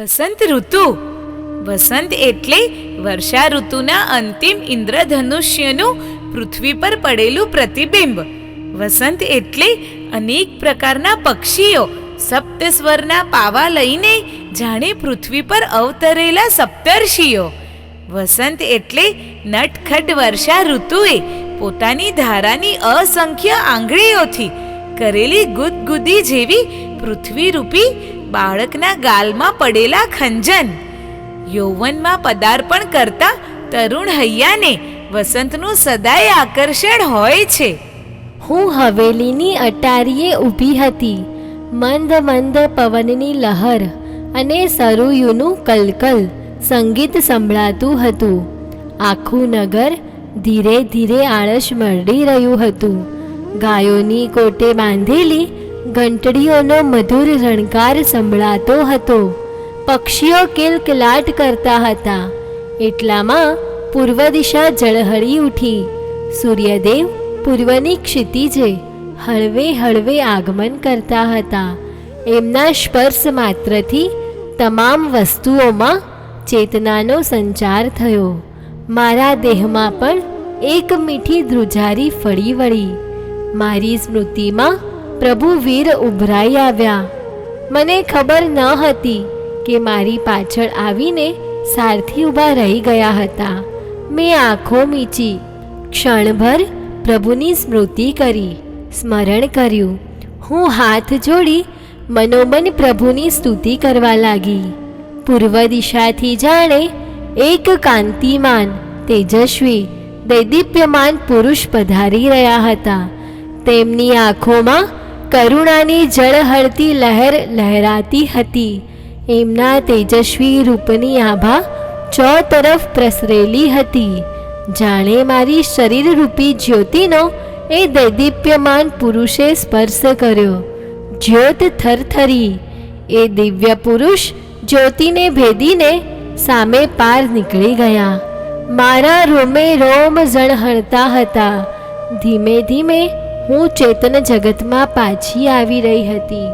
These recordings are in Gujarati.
વસંત ઋતુ. વસંત એટલે વર્ષા ઋતુના અંતિમ ઇન્દ્રધનુષ્યનું પૃથ્વી પર પડેલું પ્રતિબિંબ. વસંત એટલે અનેક પ્રકારના પક્ષીઓ સપ્તસ્વરના પાવા લઈને જાણે પૃથ્વી પર અવતરેલા સપ્તર્ષિઓ. વસંત એટલે નટખટ વર્ષા ઋતુએ પોતાની ધારાની અસંખ્ય આંગળીઓથી કરેલી ગુદગુદી જેવી પૃથ્વીરૂપી બાળકના ગાલમાં પડેલા ખંજન. યૌવનમાં પદાર્પણ કરતા તરુણ હૈયાને વસંતનું સદાય આકર્ષણ હોય છે. હું હવેલીની અટારીએ ઊભી હતી. મંદ મંદ પવનની લહર અને સરુયુનું કલકલ સંગીત સંભળાતું હતું. આખું નગર ધીરે ધીરે આળસ મરડી રહ્યું હતું. ગાયોની કોટે બાંધેલી ઘંટડીઓનો મધુર રણકાર સંભળાતો હતો. પક્ષીઓ કિલકલાટ કરતા હતા. એટલામાં પૂર્વ દિશા ઝળહળી ઉઠી. સૂર્યદેવ પૂર્વની ક્ષિતિજે હળવે હળવે આગમન કરતા હતા. એમના સ્પર્શ માત્રથી તમામ વસ્તુઓમાં ચેતનાનો સંચાર થયો. મારા દેહમાં પણ એક મીઠી ધ્રુજારી ફળી વળી. મારી સ્મૃતિમાં પ્રભુ વીર ઉભરાઈ આવ્યા. મને ખબર ન હતી કે મારી પાછળ આવીને સારથી ઊભા રહી ગયા હતા. મેં આંખો મીચી, ક્ષણભર પ્રભુની સ્મૃતિ કરી, સ્મરણ કર્યું. હું હાથ જોડી મનોમન પ્રભુની સ્તુતિ કરવા લાગી. પૂર્વ દિશાથી જાણે એક કાંતિમાન, તેજસ્વી, દૈદીપ્યમાન પુરુષ પધારી રહ્યા હતા. તેમની આંખોમાં કરુણાની જળહળતી લહેર લહેરાતી હતી. એમના તેજસ્વી રૂપની આભા ચો તરફ પ્રસરેલી હતી. જાણે મારી શરીરરૂપી જ્યોતિનો એ દૈદીપ્યમાન પુરુષે સ્પર્શ કર્યો. જ્યોત થરથરી. એ દિવ્ય પુરુષ જ્યોતિને ભેદીને સામે પાર નીકળી ગયા. મારા રોમે રોમ ઝણહણતા હતા. ધીમે ધીમે હું ચેતન જગતમાં પાછી આવી રહી હતી.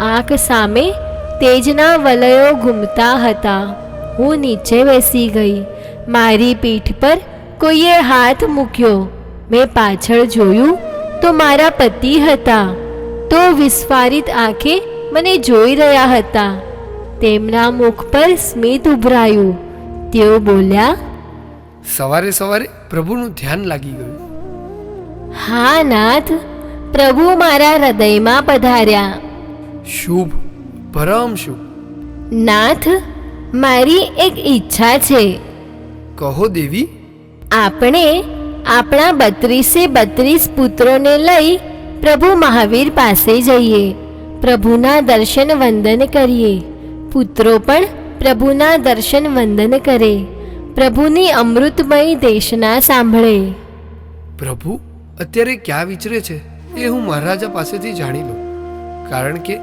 આંખ સામે તેજના વલયો ઘૂમતા હતા. હું નીચે બેસી ગઈ. મારી પીઠ પર કોઈએ હાથ મૂક્યો. મેં પાછળ જોયું તો મારા પતિ હતા. તો વિસ્ફારિત આંખે મને જોઈ રહ્યા હતા. તેમના મુખ પર સ્મિત ઉભરાયું. તેઓ બોલ્યા, સવારે સવારે પ્રભુનું ધ્યાન લાગી ગયું. હા નાથ પ્રભુ મારા હૃદયમાં પધાર્યા. શુભ પરમ શુભ. નાથ મારી એક ઈચ્છા છે. કહો દેવી. આપણે આપણા બત્રીસે બત્રીસ પુત્રોને લઈ પ્રભુ મહાવીર પાસે જઈએ. પ્રભુના દર્શન વંદન કરીએ. પુત્રો પણ પ્રભુના દર્શન વંદન કરે. પ્રભુની અમૃતમય દેશના સાંભળે. પ્રભુ અત્યારે ક્યાં વિચરે છે એ હું મહારાજા પાસેથી જાણી લઉં. કારણ કે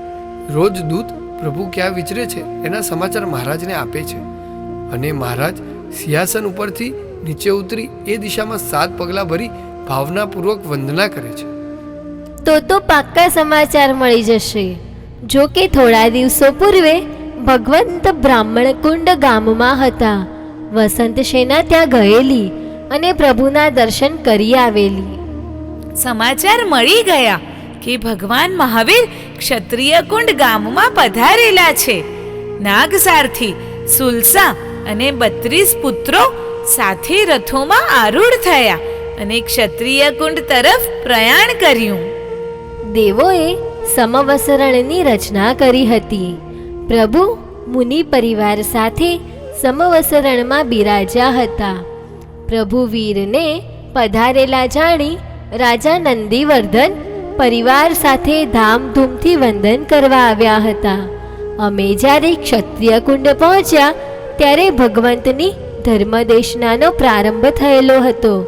રોજ દૂત પ્રભુ ક્યાં વિચરે છે એના સમાચાર મહારાજને આપે છે. અને મહારાજ સિંહાસન ઉપરથી નીચે ઉતરી એ દિશામાં સાત પગલાં ભરી ભાવનાપૂર્વક વંદના કરે છે. તો તો પાક્કા સમાચાર મળી જશે. જો કે થોડા દિવસો પૂર્વે ભગવંત બ્રાહ્મણ કુંડ ગામમાં હતા. વસંત સેના ત્યાં ગયેલી અને પ્રભુના દર્શન કરી આવેલી. સમાચાર મળી ગયા કે ભગવાન મહાવીર ક્ષત્રિય કુંડ ગામમાં પધારેલા છે. નાગસારથી સુલસા અને બત્રીસ પુત્રો સાથે રથોમાં આરૂઢ થયા અને ક્ષત્રિય કુંડ તરફ પ્રયાણ કર્યું. દેવોએ સમવસરણની રચના કરી હતી. પ્રભુ મુનિ પરિવાર સાથે સમવસરણમાં બિરાજ્યા હતા. પ્રભુ વીરને પધારેલા જાણી રાજા નંદીવર્ધન પરિવાર સાથે ધામધૂમથી વંદન કરવા આવ્યા હતા. અમે જ્યારે ક્ષત્રિય કુંડ પહોંચ્યા, ત્યારે ભગવંતની ધર્મદેશનાનો પ્રારંભ થયેલો હતો.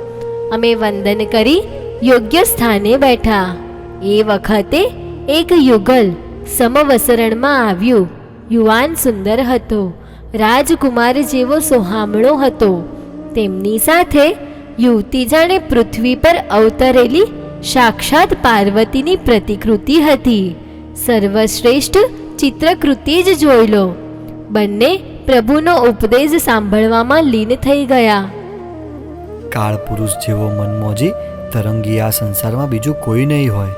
અમે વંદન કરી યોગ્ય સ્થાને બેઠા. એ વખતે એક યુગલ સમવસરણમાં આવ્યું. યુવાન સુંદર હતો. રાજકુમાર જેવો સોહામણો હતો. તેમની સાથે યુવતી જાણે પૃથ્વી પર અવતરેલી સાક્ષાત પાર્વતીની પ્રતિકૃતિ હતી. સર્વશ્રેષ્ઠ ચિત્રકૃતિ જ જોઈ લો. બંને પ્રભુનો ઉપદેશ સાંભળવામાં લીન થઈ ગયા. કાળ પુરુષ જેવો મનમોજી તરંગી આ સંસારમાં બીજું કોઈ નહીં હોય.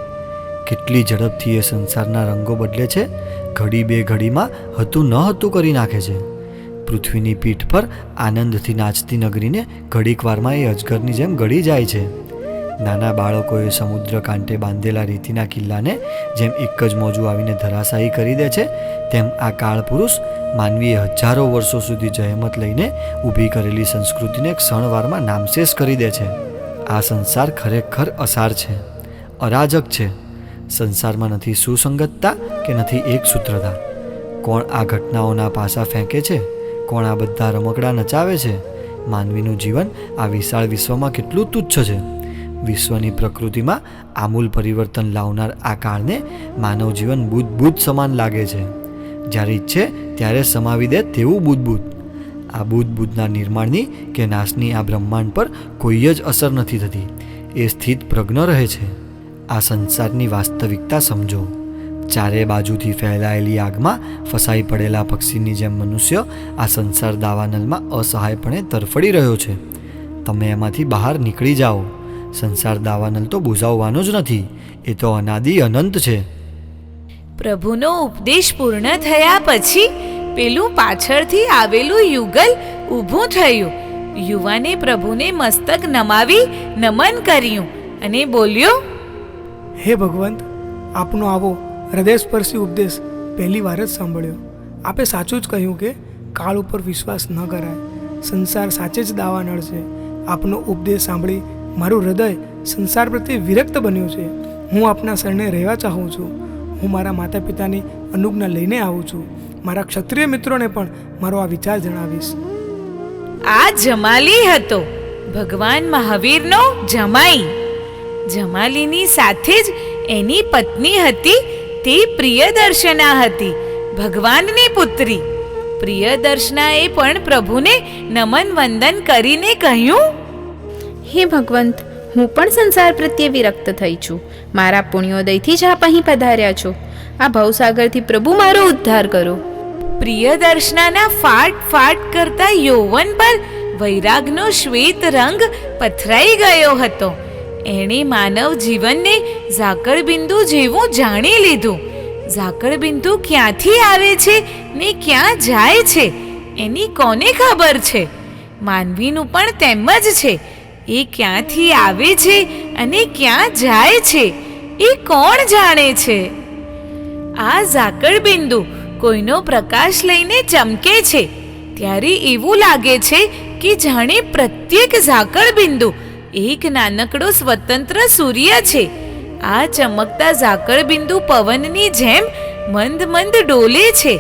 કેટલી ઝડપથી એ સંસારના રંગો બદલે છે, ઘડી બે ઘડીમાં હતું ન હતું કરી નાખે છે. પૃથ્વીની પીઠ પર આનંદથી નાચતી નગરીને ઘડીક વારમાં એ અજગરની જેમ ગળી જાય છે. નાના બાળકોએ સમુદ્ર કાંઠે બાંધેલા રીતિના કિલ્લાને જેમ એક જ મોજું આવીને ધરાશાયી કરી દે છે, તેમ આ કાળ પુરુષ માનવીએ હજારો વર્ષો સુધી જહેમત લઈને ઊભી કરેલી સંસ્કૃતિને ક્ષણવારમાં નામશેષ કરી દે છે. આ સંસાર ખરેખર અસાર છે, અરાજક છે. સંસારમાં નથી સુસંગતતા કે નથી એક સૂત્રતા. કોણ આ ઘટનાઓના પાસા ફેંકે છે? કોણ આ બધા રમકડા નચાવે છે? માનવીનું જીવન આ વિશાળ વિશ્વમાં કેટલું તુચ્છ છે? વિશ્વની પ્રકૃતિમાં આમૂલ પરિવર્તન લાવનાર આ કાળને માનવ જીવન બુદ્ધબુદ્ધ બુદ્ધ સમાન લાગે છે. જ્યારે ઈચ્છે ત્યારે સમાવી દે તેવું બુદ્ધબુદ્ધ. બુદ્ધ આ બુદ્ધબુદ્ધના નિર્માણની કે નાશની આ બ્રહ્માંડ પર કોઈ જ અસર નથી થતી. એ સ્થિત પ્રજ્ઞ રહે છે. આ સંસારની વાસ્તવિકતા સમજો. ચારે બાજુથી ફેલાયેલી આગમાં ફસાઈ પડેલા પક્ષીની જેમ મનુષ્ય આ સંસાર દાવાનલમાં અસહાયપણે તરફડી રહ્યો છે. તમે એમાંથી બહાર નીકળી જાઓ. સંસાર દાવાનલ તો બુઝાવવાનો જ નથી. એ તો અનાદિ અનંત છે. પ્રભુનો ઉપદેશ પૂર્ણ થયા પછી પેલું પાછળથી આવેલું યુગલ ઊભું થયું. યુવાને પ્રભુને મસ્તક નમાવી નમન કર્યું અને બોલ્યો હે ભગવંત આપનો આવો હૃદયસ્પર્શી ઉપદેશ પહેલી વાર જ સાંભળ્યો. આપે સાચું જ કહ્યું કે, કાળ ઉપર વિશ્વાસ ન કરાય. સંસાર સાચે જ દાવાનળ છે આપનો ઉપદેશ સાંભળી મારું હૃદય સંસાર પ્રત્યે વિરક્ત બન્યું છે. હું આપના શરણે રહેવા ચાહું છું. હું મારા માતા પિતાની અનુજ્ઞા લઈને આવું છું. મારા ક્ષત્રિય મિત્રોને પણ મારો આ વિચાર જણાવીશ. આ જમાલી હતો. ભગવાન મહાવીરનો જમાઈ. જમાલીની સાથે જ એની પત્ની હતી તે પ્રિયદર્શના હતી ભગવાનની પુત્રી. પ્રિયદર્શનાએ પણ પ્રભુને નમન વંદન કરીને કહ્યું હે ભગવંત હું પણ સંસાર પ્રત્યે વિરક્ત થઈ છું. મારા પુણ્યોદયથી જ આપ અહીં પધાર્યા છો. આ ભવસાગરથી પ્રભુ મારો ઉદ્ધાર કરો. પ્રિયદર્શનાના ફાટ ફાટ કરતા યૌવન પર વૈરાગનો શ્વેત રંગ પથરાઈ ગયો હતો. એણે માનવ જીવનને ઝાકળબિંદુ જેવું જાણી લીધું. ઝાકળબિંદુ ક્યાંથી આવે છે ને ક્યાં જાય છે, એની કોને ખબર છે? માનવીનું પણ તેમ જ છે. એ ક્યાંથી આવે છે અને ક્યાં જાય છે, એ કોણ જાણે છે? આ ઝાકળબિંદુ કોઈનો પ્રકાશ લઈને ચમકે છે. ત્યારે એવું લાગે છે કે જાણે પ્રત્યેક ઝાકળબિંદુ એક નાનકડો સ્વતંત્ર સૂર્ય છે. આ ચમકતા ઝાકળબિંદુ પવનની જેમ મંદ મંદ ડોલે છે.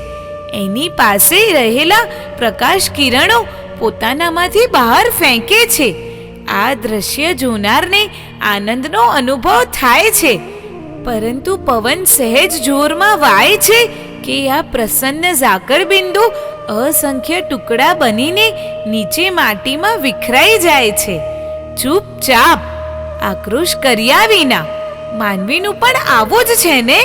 એની પાસે રહેલા પ્રકાશ કિરણો પોતાનામાંથી બહાર ફેંકે છે. આ દ્રશ્ય જોનારને આનંદનો અનુભવ થાય છે. પરંતુ પવન સહેજ જોરમાં વાય છે કે આ પ્રસન્ન ઝાકળબિંદુ અસંખ્ય ટુકડા બનીને નીચે માટીમાં વિખરાઈ જાય છે. ચૂપચાપ આક્રોશ કર્યા વિના. માનવીનું પણ આવું જ છે ને?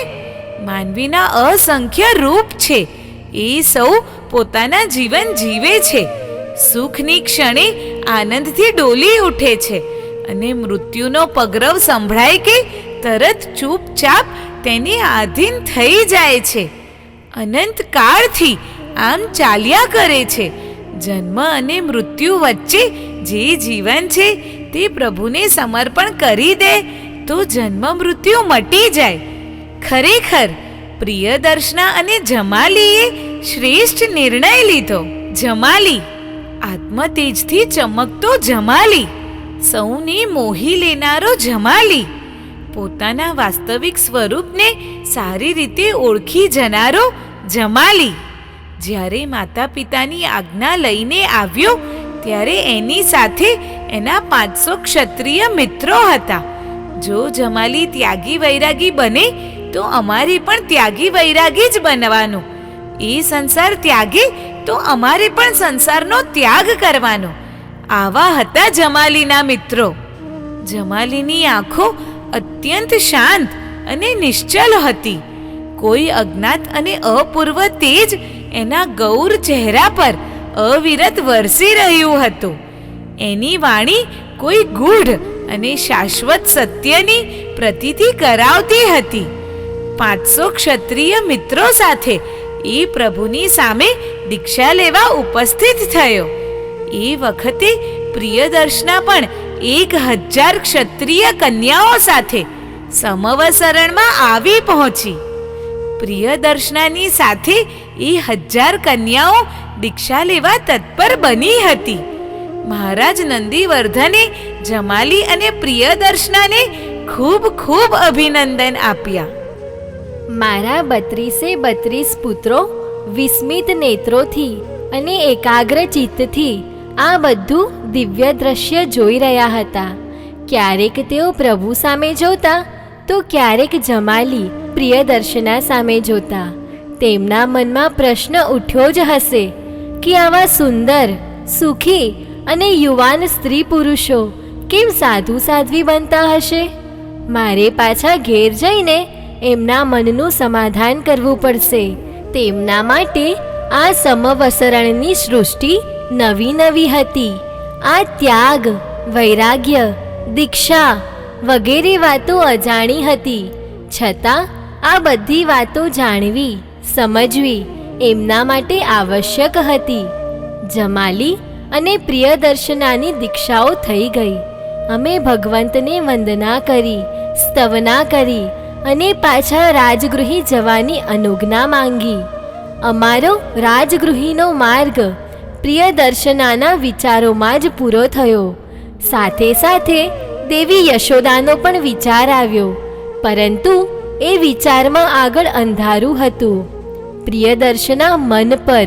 માનવીના અસંખ્ય રૂપ છે. એ સૌ પોતાના જીવન જીવે છે. સુખની ક્ષણે આનંદથી ડોલી ઉઠે છે અને મૃત્યુનો પગરવ સંભળાય કે તરત ચૂપચાપ તેની આધીન થઈ જાય છે. અનંત કાળથી આમ ચાલ્યા કરે છે. જન્મ અને મૃત્યુ વચ્ચે જે જીવન છે તે પ્રભુને સમર્પણ કરી દે તો જન્મ મૃત્યુ મટી જાય. ખરેખર પ્રિયદર્શના અને જમાલીએ શ્રેષ્ઠ નિર્ણય લીધો. જમાલી, આત્મતેજથી ચમકતો જમાલી, સૌને મોહી લેનારો જમાલી, પોતાના વાસ્તવિક સ્વરૂપને સારી રીતે ઓળખી જનારો જમાલી. જ્યારે માતા પિતાની આજ્ઞા લઈને આવ્યો, ત્યારે એની સાથે એના પાંચસો ક્ષત્રિય મિત્રો હતા. જો જમાલી ત્યાગી વૈરાગી બને, તો અમારે પણ ત્યાગી વૈરાગી જ બનવાનું. એ સંસાર ત્યાગે, તો અમારે પણ સંસારનો ત્યાગ કરવાનો. આવા હતા જમાલીના મિત્રો. જમાલીની આંખો અત્યંત શાંત અને નિશ્ચલ હતી. કોઈ અજ્ઞાત અને અપૂર્વ તેજ એના ગૌર ચહેરા પર અવિરત વરસી રહ્યું હતું. એની વાણી કોઈ ગૂઢ અને શાશ્વત સત્યની પ્રતીતિ કરાવતી હતી. પાંચસો ક્ષત્રિય મિત્રો સાથે એ પ્રભુની સામે દીક્ષા લેવા ઉપસ્થિત થયો. એ વખતે પ્રિયદર્શના પણ એક હજાર ક્ષત્રિય કન્યાઓ સાથે સમવસરણમાં આવી પહોંચી. પ્રિયદર્શનાની સાથે એ હજાર કન્યાઓ દીક્ષા લેવા તત્પર બની હતી. મહારાજ નંદીવર્ધને, જમાલી અને પ્રિયદર્શનાને ખૂબ ખૂબ અભિનંદન આપ્યા. મારા બત્રીસે બત્રીસ પુત્રો, વિસ્મિત નેત્રોથી અને એકાગ્ર ચિત્તથી આ બધું દિવ્ય દ્રશ્ય જોઈ રહ્યા હતા. ક્યારેક તેઓ પ્રભુ સામે જોતા, તો ક્યારેક જમાલી પ્રિયદર્શના સામે જોતા. તેમના મનમાં પ્રશ્ન ઉઠ્યો જ હશે કે આવા સુંદર, સુખી અને યુવાન સ્ત્રી પુરુષો, કેમ સાધુ સાધ્વી બનતા હશે? મારે પાછા ઘેર જઈને એમના મનનું સમાધાન કરવું પડશે. તેમના માટે આ સમવસરણની સૃષ્ટિ નવી નવી હતી. આ ત્યાગ, વૈરાગ્ય, દીક્ષા વગેરે વાતો અજાણી હતી. છતાં આ બધી વાતો જાણવી, સમજવી એમના માટે આવશ્યક હતી. જમાલી અને પ્રિયદર્શનાની દીક્ષાઓ થઈ ગઈ. અમે ભગવંતને વંદના કરી, સ્તવના કરી અને પાછા રાજગૃહી જવાની અનુજ્ઞા માંગી. અમારો રાજગૃહીનો માર્ગ પ્રિયદર્શનાના વિચારોમાં જ પૂરો થયો. સાથે સાથે દેવી યશોદાનો પણ વિચાર આવ્યો. પરંતુ એ વિચારમાં આગળ અંધારું હતું. પ્રિયદર્શના મન પર,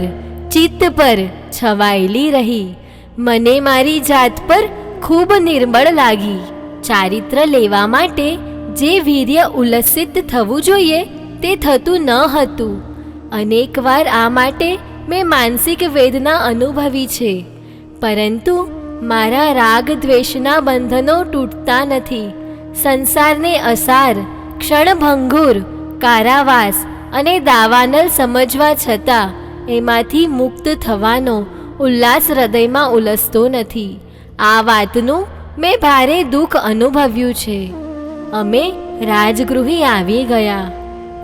ચિત્ત પર છવાયેલી રહી. મને મારી જાત પર ખૂબ નિર્બળ લાગી. ચારિત્ર લેવા માટે જે વીર્ય ઉલ્લસિત થવું જોઈએ તે થતું ન હતું. અનેકવાર આ માટે મેં માનસિક વેદના અનુભવી છે. પરંતુ મારા રાગ દ્વેષના બંધનો તૂટતા નથી. સંસારને અસાર, ક્ષણભંગુર, કારાવાસ અને દાવાનલ સમજવા છતાં એમાંથી મુક્ત થવાનો ઉલ્લાસ હૃદયમાં ઉલસતો નથી. આ વાતનું મેં ભારે દુઃખ અનુભવ્યું છે. અમે રાજગૃહી આવી ગયા.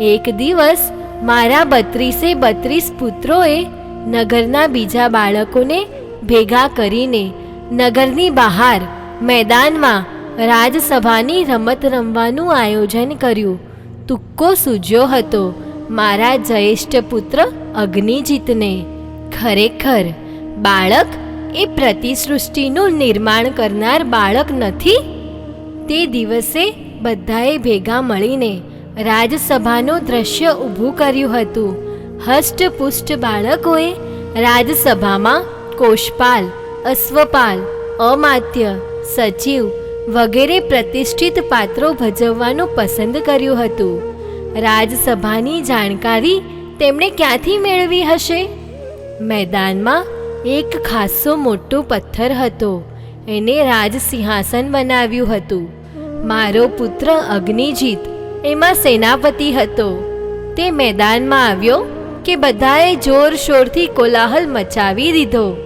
એક દિવસ મારા બત્રીસે બત્રીસ પુત્રોએ નગરના બીજા બાળકોને ભેગા કરીને નગરની બહાર મેદાનમાં રાજસભાની રમત રમવાનું આયોજન કર્યું. તુક્કો સૂજ્યો હતો. મારા જ્યેષ્ઠ પુત્ર અગ્નિજીતને ખરેખર બાળક એ પ્રતિસૃષ્ટિનું નિર્માણ કરનાર બાળક નથી? તે દિવસે બધાએ ભેગા મળીને રાજસભાનું દ્રશ્ય ઊભું કર્યું હતું. હષ્ટપુષ્ટ બાળકોએ રાજસભામાં કોષપાલ અશ્વપાલ, અમાત્ય, સચિવ વગેરે પ્રતિષ્ઠિત પાત્રો ભજવવાનું પસંદ કર્યું હતું. રાજસભાની જાણકારી તેમણે ક્યાંથી મેળવી હશે? મેદાનમાં એક ખાસો મોટો પથ્થર હતો. એને રાજસિંહાસન બનાવ્યું હતું. મારો પુત્ર અગ્નિજીત એમાં સેનાપતિ હતો. તે મેદાનમાં આવ્યો કે બધાએ જોરશોરથી કોલાહલ મચાવી દીધો.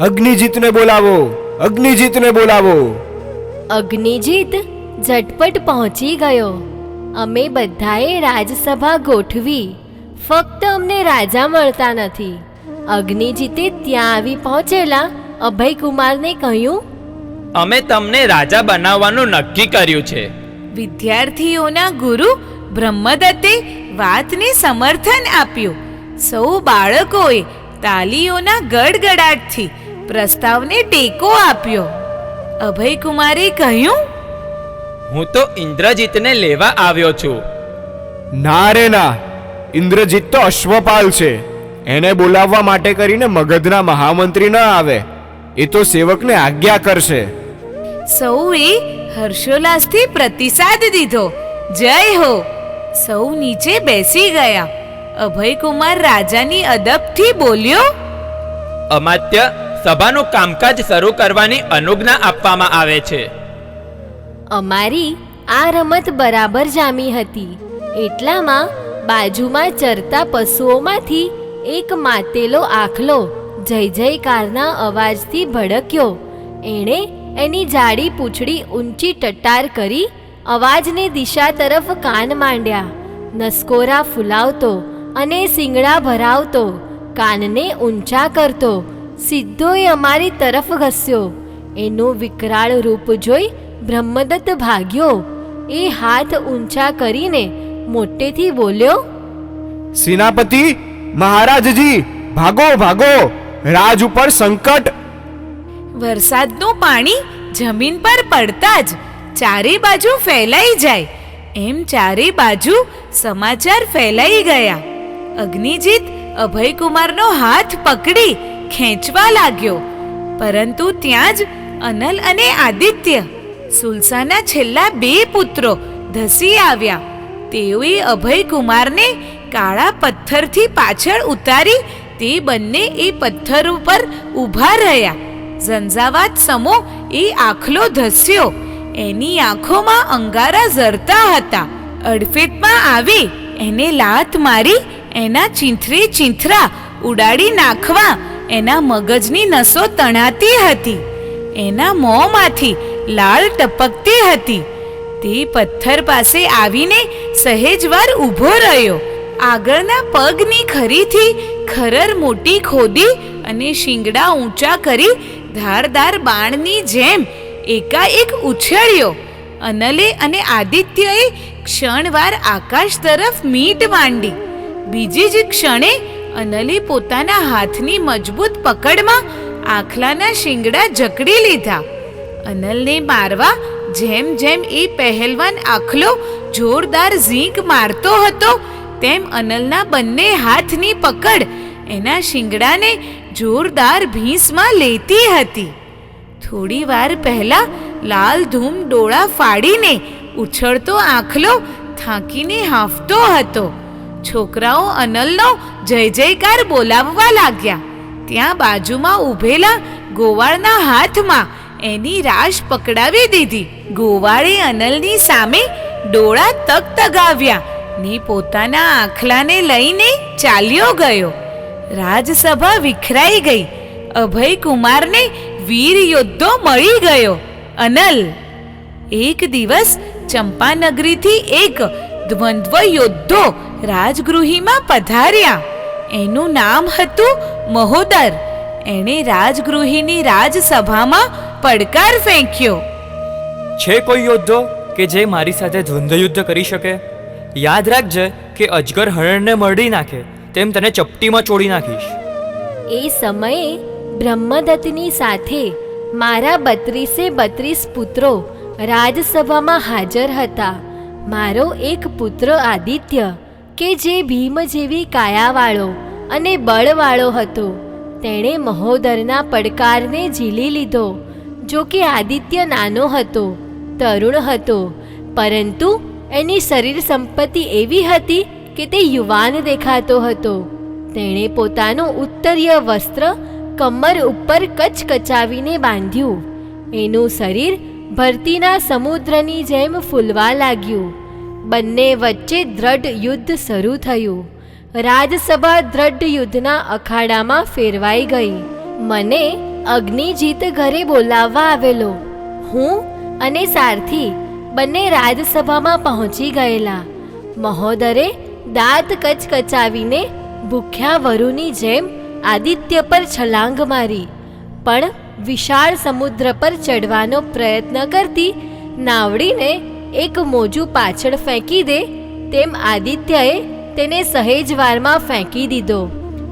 અગ્નિજીતને બોલાવો અગ્નિજીતને બોલાવો. અગ્નિજીત ઝટપટ પહોંચી ગયો. અમે બધાએ રાજસભા ગોઠવી ફક્ત અમને રાજા મળતા નથી. અગ્નિજીતે ત્યાં આવી પહોંચેલા અભયકુમારને કહ્યું અમે તમને રાજા બનાવવાનું નક્કી કર્યું છે. વિદ્યાર્થીઓના ગુરુ બ્રહ્મદત્તે વાતને સમર્થન આપ્યું. સૌ બાળકોએ તાલીઓના ગડગડાટથી પ્રસ્તાવને ટેકો આપ્યો. અભયકુમારે કહ્યું હું તો ઇન્દ્રજીતને લેવા આવ્યો છું. ના રે ના. ઇન્દ્રજીત તો અશ્વપાલ છે. એને બોલાવવા માટે કરીને મગધના મહામંત્રી ન આવે. એ તો સેવકને આજ્ઞા કરશે. સૌએ હર્ષોલ્લાસથી પ્રતિસાદ દીધો. જય હો. સૌ નીચે બેસી ગયા. અભયકુમાર રાજાની અદબથી બોલ્યો અમાત્ય સભાનું કામકાજ શરૂ કરવાની અનુજ્ઞા આપવામાં આવે છે. અમારી આ રમત બરાબર જામી હતી. એટલામાં બાજુમાં ચરતા પશુઓમાંથી એક માતેલો આખલો જય જયકારના અવાજથી ભડક્યો. એણે એની જાડી પૂંછડી ઊંચી ટટ્ટાર કરી અવાજને દિશા તરફ કાન માંડ્યા. નસકોરા ફૂલાવતો અને શિંગડા ભરાવતો, કાનને ઊંચા કરતો સીધો અમારી તરફ ઘસ્યો. એનું વિકરાળ રૂપ જોઈ બ્રહ્મદત્ત ભાગ્યો. એ હાથ ઊંચા કરીને મોટેથી બોલ્યો સેનાપતિ મહારાજજી ભાગો ભાગો રાજ ઉપર સંકટ. વરસાદનું પાણી જમીન પર પડતા જ ચારે બાજુ ફેલાઈ જાય. એમ ચારે બાજુ સમાચાર ફેલાઈ ગયા. અગ્નિજીત અભયકુમારનો હાથ પકડી ખેંચવા લાગ્યો. પરંતુ ત્યાં જ અનલ અને આદિત્ય સુલસાના છેલ્લા બે પુત્રો ધસી આવ્યા. તેઓએ અભયકુમારને કાળા પથ્થરથી પાછળ ઉતારી તે બંને એ પથ્થર ઉપર ઊભા રહ્યા. ઝંઝાવાત સમો એ આખલો ધસ્યો. એની આંખોમાં અંગારા ઝરતા હતા. અડફેટમાં આવી એને લાત મારી, એના ચીંથરે ચીંથરા ઉડાડી નાખવા એના મગજની નસો તણાતી હતી. એના મોંમાંથી લાળ ટપકતી હતી. તે પથ્થર પાસે આવીને સહેજવાર ઊભો રહ્યો. આગળના પગની ખરીથી ખરર મોટી ખોદી અને શિંગડા ઊંચા કરી ધારદાર બાણની જેમ એકાએક ઉછળ્યો. અનલે અને આદિત્યએ ક્ષણવાર આકાશ તરફ મીટ માંડી. બીજી જ ક્ષણે અનલે પોતાના હાથની મજબૂત પકડમાં આખલાના શિંગડા જકડી લીધા. અનલને મારવા જેમ જેમ એ પહેલવાન આખલો જોરદાર ઝીંક મારતો હતો, તેમ અનલના બંને હાથની પકડ એના શિંગડાને જોરદાર ભીંસમાં લેતી હતી. થોડી વાર પહેલા લાલ ધૂમ ડોળા ફાડીને ઉછળતો આખલો થાકીને હાંફતો હતો. છોકરાઓ અનલનો જય જયકાર બોલાવવા લાગ્યા. ત્યાં બાજુમાં ઊભેલા ગોવાળના હાથમાં એની રાશ પકડાવી દીધી. ગોવાળે અનલની સામે ડોળા તક તગાવ્યા. ને પોતાના આખલાને લઈને ચાલ્યો ગયો. રાજસભા વિખરાઈ ગઈ. અભય કુમારને વીર યોદ્ધો મળી ગયો. અનલ. એક દિવસ ચંપાનગરીથી એક દ્વંદ્વ યોદ્ધો રાજગૃહીમાં પધાર્યા. એનું નામ હતું મહોદર. એણે રાજગૃહીની રાજસભામાં પડકાર ફેંક્યો. છે કોઈ યોદ્ધો કે જે મારી સાથે ધ્વંદ યુદ્ધ કરી શકે? યાદ રાખજે કે અજગર હરણને મરડી નાખે, તેમ તને ચપટીમાં ચોડી નાખીશ. એ સમયે બ્રહ્મદત્તની સાથે મારા બત્રીસે બત્રીસ પુત્રો રાજસભામાં હાજર હતા. મારો એક પુત્ર આદિત્ય, કે જે ભીમ જેવી કાયાવાળો અને બળવાળો હતો. તેણે મહોદરના પડકારને ઝીલી લીધો જો કે આદિત્ય નાનો હતો. તરુણ હતો. પરંતુ એની શરીર સંપત્તિ એવી હતી કે તે યુવાન દેખાતો હતો. તેણે પોતાનું ઉત્તરીય વસ્ત્ર કમર ઉપર કચકચાવીને બાંધ્યું. એનું શરીર ભરતીના સમુદ્રની જેમ ફૂલવા લાગ્યું. બંને વચ્ચે દ્રઢ યુદ્ધ શરૂ થયું. રાજસભા દ્રઢ યુદ્ધના અખાડામાં ફેરવાઈ ગઈ. મને અગ્નિજીત ઘરે બોલાવવા આવેલો. હું અને સારથી બંને રાજસભામાં પહોંચી ગયેલા. મહોદરે દાંત કચકચાવીને ભૂખ્યા વરુની જેમ આદિત્ય પર છલાંગ મારી, પણ વિશાળ સમુદ્ર પર ચડવાનો પ્રયત્ન કરતી નાવડીને એક મોજું પાછળ ફેંકી દે તેમ આદિત્યએ તેને સહેજવારમાં ફેંકી દીધો.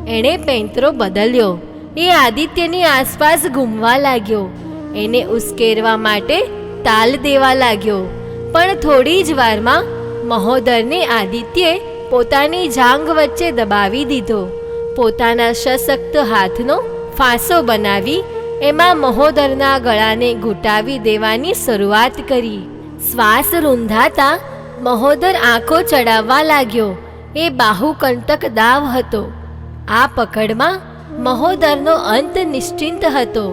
એણે પેંતરો બદલ્યો. એ આદિત્યની આસપાસ ઘૂમવા લાગ્યો. એને ઉશ્કેરવા માટે તાલ દેવા લાગ્યો. પણ થોડી જ વારમાં મહોદરને આદિત્યે પોતાની જાંગ વચ્ચે દબાવી દીધો. પોતાના સશક્ત હાથનો ફાંસો બનાવી એમાં મહોદરના ગળાને ઘૂંટાવી દેવાની શરૂઆત કરી. શ્વાસ રૂંધાતા મહોદર આંખો ચડાવવા લાગ્યો. એ બાહુકંટક દાવ હતો. આ પકડમાં મહોદરનો અંત નિશ્ચિંત હતો.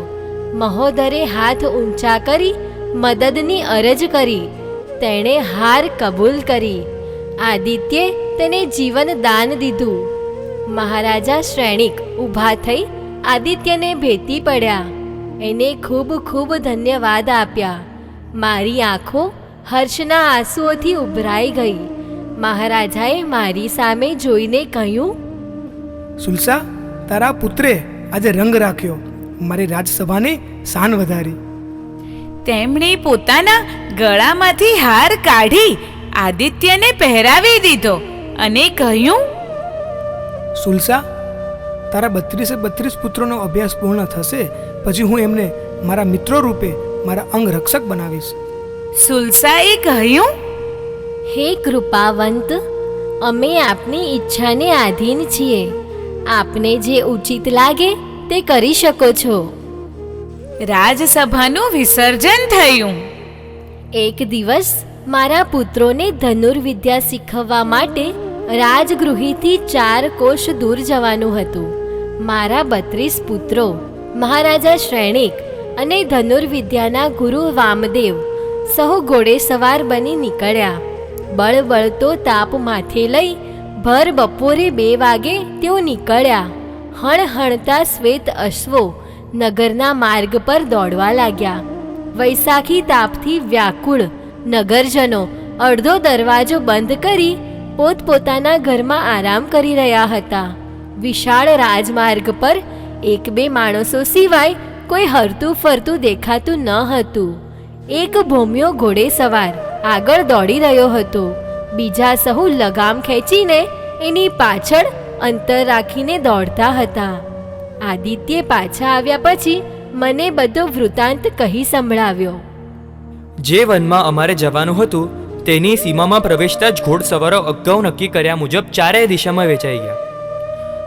મહોદરે હાથ ઊંચા કરી મદદની અરજ કરી. તેણે હાર કબૂલ કરી. આદિત્યે તેને જીવન દાન દીધું. મહારાજા શ્રેણિક ઊભા થઈ આદિત્યને ભેટી પડ્યા. એને ખૂબ ખૂબ ધન્યવાદ આપ્યા. મારી આંખો હર્ષના આંસુઓથી ઉભરાઈ ગઈ. મહારાજાએ મારી સામે જોઈને કહ્યું, સુલસા, તારા પુત્રે આજે રંગ રાખ્યો. મારી રાજસભાને શાન વધારી. તેમણે પોતાના ગળામાંથી હાર કાઢી આદિત્યને પહેરાવી દીધો અને કહ્યું સુલસા તારા બત્રીસે બત્રીસ પુત્રોનો અભ્યાસ પૂર્ણ થશે પછી હું એમને મારા મિત્રો રૂપે મારા અંગ રક્ષક બનાવીશ. સુલસાએ કહ્યું હે કૃપાવંત અમે આપની ઈચ્છાને આધીન છીએ. આપને જે ઉચિત લાગે તે કરી શકો છો. રાજસભાનું વિસર્જન થયું. એક દિવસ મારા પુત્રોને ધનુર્વિદ્યા શીખવવા માટે રાજગૃહીથી ચાર કોષ દૂર જવાનું હતું. મારા બત્રીસ પુત્રો, મહારાજા શ્રેણિક અને ધનુર્વિદ્યાના ગુરુ વામદેવ સહુ ઘોડેસવાર બની નીકળ્યા. બળબળતો તાપ માથે લઈ ભર બપોરે બે વાગે તેઓ નીકળ્યા. હણહણતા શ્વેત અશ્વો નગરના માર્ગ પર દોડવા લાગ્યા. વૈશાખી તાપથી વ્યાકુળ. નગરજનો અડધો દરવાજો બંધ કરી પોતપોતાના ઘરમાં આરામ કરી રહ્યા હતા. વિશાળ રાજમાર્ગ પર એક બે માણસો સિવાય કોઈ હરતું ફરતું દેખાતું ન હતું. એક ભૂમ્યો ઘોડે સવાર આગળ દોડી રહ્યો હતો. બીજા સહુ લગામ ખેંચીને એની પાછળ અંતર રાખીને દોડતા હતા. આદિત્ય પાછા આવ્યા પછી મને બધો વૃતાંત કહી સંભળાવ્યો. જે વનમાં અમારે જવાનું હતું, તેની સીમામાં પ્રવેશતા જ ઘોડસવારો અગાઉ નક્કી કર્યા મુજબ ચારેય દિશામાં વેચાઈ ગયા.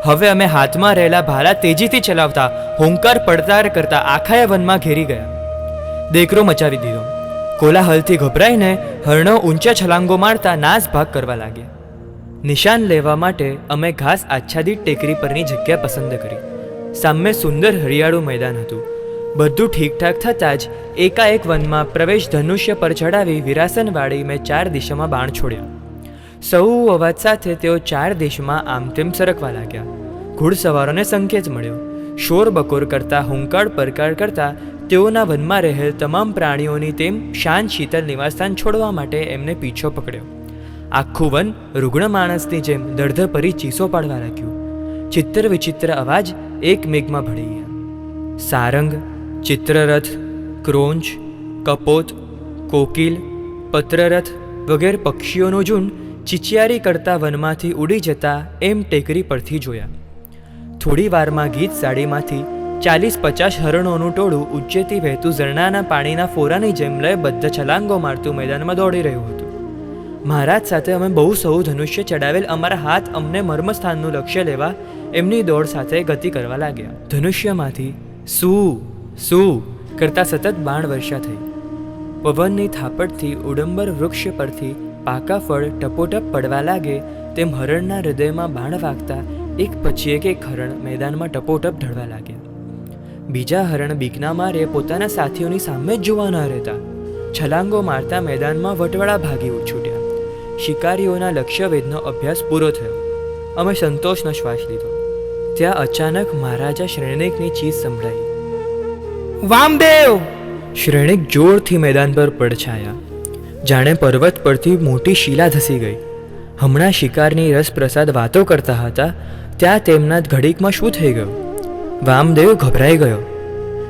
હવે અમે હાથમાં રહેલા ભાલા તેજીથી ચલાવતા, હોંકાર પડતાર કરતા આખા વનમાં ઘેરી ગયા. દેકરો મચાવી દીધો. કોલાહલથી ગભરાઈને હરણો ઊંચા છલાંગો મારતા નાસ ભાગ કરવા લાગ્યા. નિશાન લેવા માટે અમે ઘાસ આચ્છાદિત ટેકરી પરની જગ્યા પસંદ કરી. સામે સુંદર હરિયાળું મેદાન હતું. બધું ઠીકઠાક થતાં જ એકાએક વનમાં પ્રવેશ ધનુષ્ય પર ચડાવી વિરાસનવાળી મેં ચાર દિશામાં બાણ છોડ્યા. સૌ અવાજ સાથે તેઓ ચાર દિશમાં આમ તેમ સરકવા લાગ્યા. ઘોડસવારોને સંકેત મળ્યો. શોર બકોર કરતા, હુંકાળ પરકાર કરતા તેઓના વનમાં રહેલ તમામ પ્રાણીઓની તેમ શાંત શીતલ નિવાસસ્થાન છોડવા માટે એમને પીછો પકડ્યો. આખું વન રુગ્ણ માણસની જેમ દર્ધ પરી ચીસો પાડવા લાગ્યું. ચિત્ર વિચિત્ર અવાજ એક મેઘમાં ભળી ગયા. સારંગ, ચિત્રરથ, ક્રોંચ, કપોત, કોકિલ, પત્રરથ વગેરે પક્ષીઓનું ઝુંડ ચિચિયારી કરતા વનમાંથી ઉડી જતા એમ ટેકરી પરથી જોયા. થોડી વારમાં ગીત સાડીમાંથી ચાલીસ પચાસ હરણોનું ટોળું ઉચ્ચેથી વહેતું ઝરણાના પાણીના ફોરાની જેમ લયબદ્ધ છલાંગો મારતું મેદાનમાં દોડી રહ્યું હતું. મહારાજ સાથે અમે બહુ સૌ ધનુષ્ય ચડાવેલ અમારા હાથ અમને મર્મસ્થાનનું લક્ષ્ય લેવા એમની દોડ સાથે ગતિ કરવા લાગ્યા. ધનુષ્યમાંથી સુ સુ કરતા સતત બાણ વર્ષા થઈ. પવનની થાપડથી ઉડંબર વૃક્ષ પરથી પાકા ફળ ટપોટપ પડવા લાગે તેમ હરણના હૃદયમાં બાણ વાગતા એક પછી એક એક હરણ મેદાનમાં ટપોટપ ઢળવા લાગ્યા. બીજા હરણ બીકના મારે પોતાના સાથીઓની સામે જ જોવા ન રહેતા. છલાંગો મારતા મેદાનમાં વટવડા ભાગી છૂટ્યા શિકારીઓના લક્ષ્યવેદનો અભ્યાસ પૂરો થયો. અમે સંતોષનો શ્વાસ લીધો. ત્યાં અચાનક મહારાજા શ્રેણિકની ચીજ સંભળાઈ. વામદેવ! શ્રેણિક જોરથી મેદાન પર પડછાયા. જાણે પર્વત પરથી મોટી શિલા ધસી ગઈ. હમણાં શિકારની રસપ્રસાદ વાતો કરતા હતા ત્યાં તેમના ઘડીકમાં શું થઈ ગયું? વામદેવ ગભરાઈ ગયો.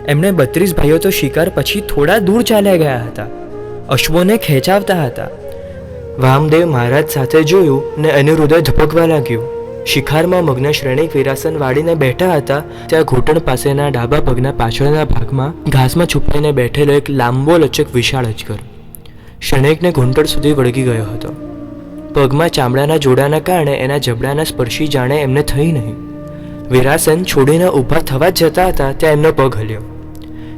એમણે બત્રીસ ભાઈઓ તો શિકાર પછી થોડા દૂર ચાલ્યા ગયા હતા. અશ્વોને ખેંચાવતા હતા. વામદેવ મહારાજ સાથે જોયું ને એનું હૃદય ધબકવા લાગ્યું. શિખારમાં મગ્ન શ્રેણિક વિરાસન વાળીને બેઠા હતા, ત્યાં ઘૂંટણ પાસેના ડાબા પગના પાછળના ભાગમાં ઘાસમાં છુપાઈને બેઠેલો એક લાંબો લચક વિશાળ અજગર. શ્રેણિકને ઘૂંટણ સુધી વળગી ગયો હતો. પગમાં ચામડાના જોડાના કારણે એના જબડાના સ્પર્શી જાણે એમને થઈ નહીં. વિરાસન છોડીને ઊભા થવા જ જતા હતા, ત્યાં એમનો પગ હલ્યો.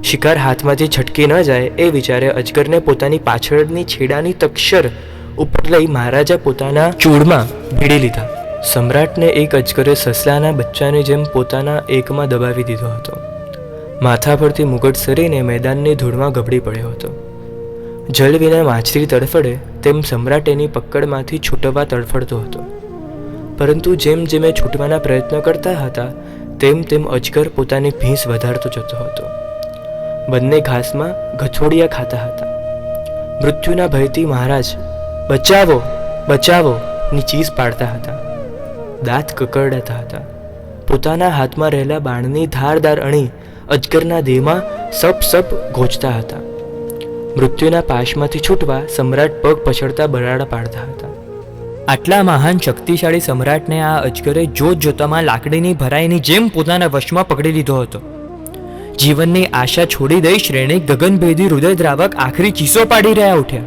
શિકાર હાથમાંથી છટકી ન જાય એ વિચારે અજગરને પોતાની પાછળની છેડાની તક્ષર ઉપર લઈ મહારાજા પોતાના ચૂડમાં ભીડી લીધા. સમ્રાટને એક અજગરે સસલાના બચ્ચાની જેમ પોતાના એકમાં દબાવી દીધો હતો. માથા પરથી મુગટ સરીને મેદાનની ધૂળમાં ગબડી પડ્યો હતો. જળ વિના માછલી તડફડે તેમ સમ્રાટ એની પકડમાંથી છૂટવા તડફડતો હતો. પરંતુ જેમ જેમ એ છૂટવાના પ્રયત્નો કરતા હતા, તેમ તેમ અજગર પોતાની ભીંસ વધારતો જતો હતો. બંને ઘાસમાં ગથોડિયા ખાતા હતા. મૃત્યુના ભયથી મહારાજ, બચાવો બચાવો ની ચીસ પાડતા હતા. દાંત કકરડાતા હતા. પોતાના હાથમાં રહેલા બાણની ધારદાર અણી અજગરના દેહમાં સપ સપ ગોચતા હતા. મૃત્યુના પાશમાંથી છૂટવા સમ્રાટ પગ પછડતા બરાડા પાડતા હતા. આટલા મહાન શક્તિશાળી સમ્રાટને આ અજગરે જોત જોતામાં લાકડીની ભરાઈની જેમ પોતાના વશમાં પકડી લીધો હતો. જીવનની આશા છોડી દઈ શ્રેણી ગગનભેદી હૃદયદ્રાવક આખરી ચીસો પાડી રહ્યા ઉઠ્યા.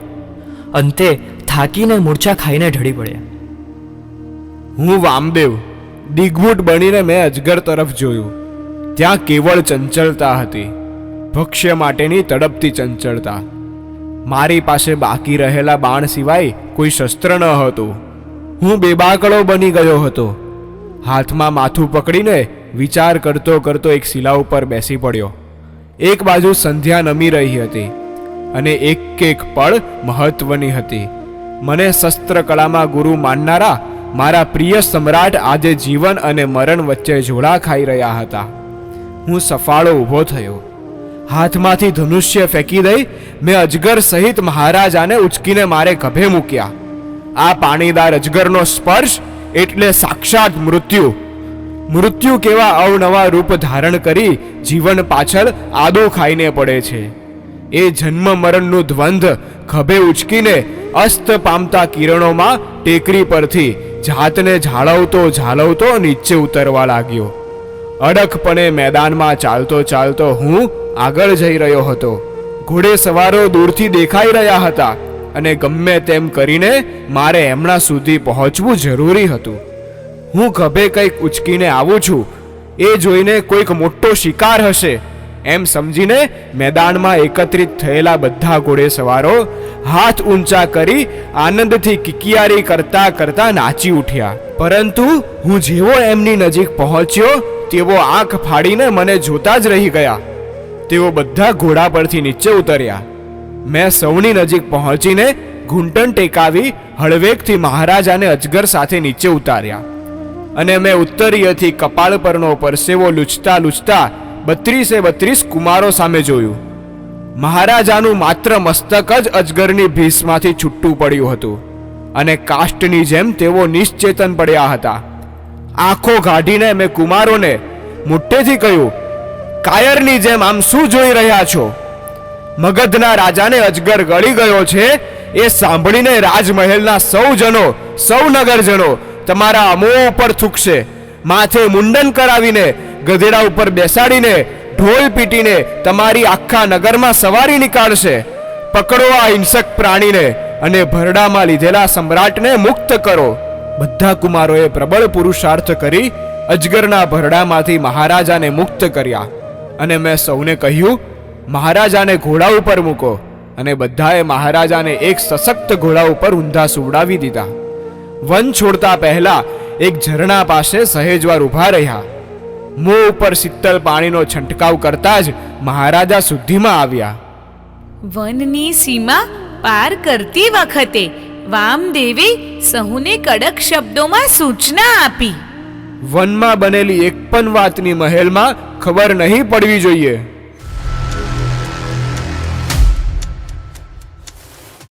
અંતે થાકીને મૂર્છા ખાઈને ઢળી પડ્યા. હું વામદેવ દિગ્મૂઢ બનીને મેં અજગર તરફ જોયું. ત્યાં કેવળ ચંચળતા હતી. ભક્ષ્ય માટેની તડપતી ચંચળતા. મારી પાસે બાકી રહેલા બાણ સિવાય કોઈ શસ્ત્ર ન હતું. હું બેબાકળો બની ગયો હતો. હાથમાં માથું પકડીને વિચાર કરતો કરતો એક શિલા ઉપર બેસી પડ્યો. એક બાજુ સંધ્યા નમી રહી હતી અને એક એક પળ મહત્વની હતી. મને શસ્ત્રકળામાં ગુરુ માનનારા મારા પ્રિય સમ્રાટ આજે જીવન અને મરણ વચ્ચે જોડા ખાઈ રહ્યા હતા. હું સફાળો ઊભો થયો. હાથમાંથી ધનુષ્ય ફેંકી દઈ મેં અજગર સહિત મહારાજાને ઉચકીને મારે ગભે મૂક્યા. આ પાણીદાર અજગરનો સ્પર્શ એટલે સાક્ષાત મૃત્યુ. મૃત્યુ કેવા અવનવા રૂપ ધારણ કરી જીવન પાછળ આદો ખાઈને પડે છે. એ જન્મ મરણનું દ્વંદ્વ ખભે ઉચકીને અસ્ત પામતા કિરણોમાં ટેકરી પરથી જાતને ઝાળવતો ઝાળવતો નીચે ઉતરવા લાગ્યો. અડકપણે મેદાનમાં ચાલતો ચાલતો હું આગળ જઈ રહ્યો હતો. ઘોડે સવારો દૂરથી દેખાઈ રહ્યા હતા અને ગમે તેમ કરીને મારે એમના સુધી પહોંચવું જરૂરી હતું. હું ખભે કંઈક ઉચકીને આવું છું. એ જોઈને કોઈક મોટો શિકાર હશે. એમ સમજીને મેદાનમાં એકત્રિત થયેલા બધા ઘોડે સવારો હાથ ઊંચા કરી આનંદથી કિકિયારી કરતા કરતા નાચી ઉઠ્યા. પરંતુ હું જેવો એમની નજીક પહોંચ્યો તેઓ આંખ ફાડીને મને જોતા જ રહી ગયા. તેઓ બધા ઘોડા પરથી નીચે ઉતર્યા. મેં સૌની નજીક પહોંચીને ઘૂંટણ ટેકાવી હળવેકથી મહારાજાને અજગર સાથે નીચે ઉતાર્યા. અને મેં ઉત્તરીયથી કપાળ પરનો પરસેવો લૂછતા લૂછતા બત્રીસે બત્રીસ કુમારો સામે જોયું. મહારાજાનું માત્ર મસ્તક જ અજગરની ભીસમાંથી છૂટું પડ્યું હતું અને કાષ્ટની જેમ તેઓ નિશ્ચેતન પડ્યા હતા. આંખો કાઢીને મેં કુમારોને મુઠ્ઠેથી કહ્યું, કાયરની જેમ આમ શું જોઈ રહ્યા છો? મગધના રાજાને અજગર ગળી ગયો છે, એ સાંભળીને રાજમહેલના સૌ જનો સૌ નગરજનો તમારા અમો ઉપર થૂકશે. માથે મુંડન કરાવીને ગધેડા ઉપર બેસાડીને, ઢોલ પીટીને તમારી આખા નગરમાં સવારી નીકાળશે. પકડો આ હિંસક પ્રાણીને અને ભરડામાં લીધેલા સમ્રાટને મુક્ત કરો. બધા કુમારોએ પ્રબળ પુરુષાર્થ કરી અજગરના ભરડામાંથી મહારાજાને મુક્ત કર્યા. અને મેં સૌને કહ્યું, મહારાજાને ઘોડા ઉપર મૂકો. અને બધાએ મહારાજાને એક સશક્ત ઘોડા ઉપર ઊંધા સુવડાવી દીધા. વન છોડતા પહેલા એક ઝરણા પાસે સહેજવાર ઊભા રહ્યા. મોં ઉપર શીતલ પાણીનો છંટકાવ કરતા જ મહારાજા સુધીમાં આવ્યા. વનની સીમા પાર કરતી વખતે વામદેવે સહુને કડક શબ્દોમાં સૂચના આપી. વનમાં બનેલી એક પણ વાતની મહેલમાં ખબર નહીં પડવી જોઈએ.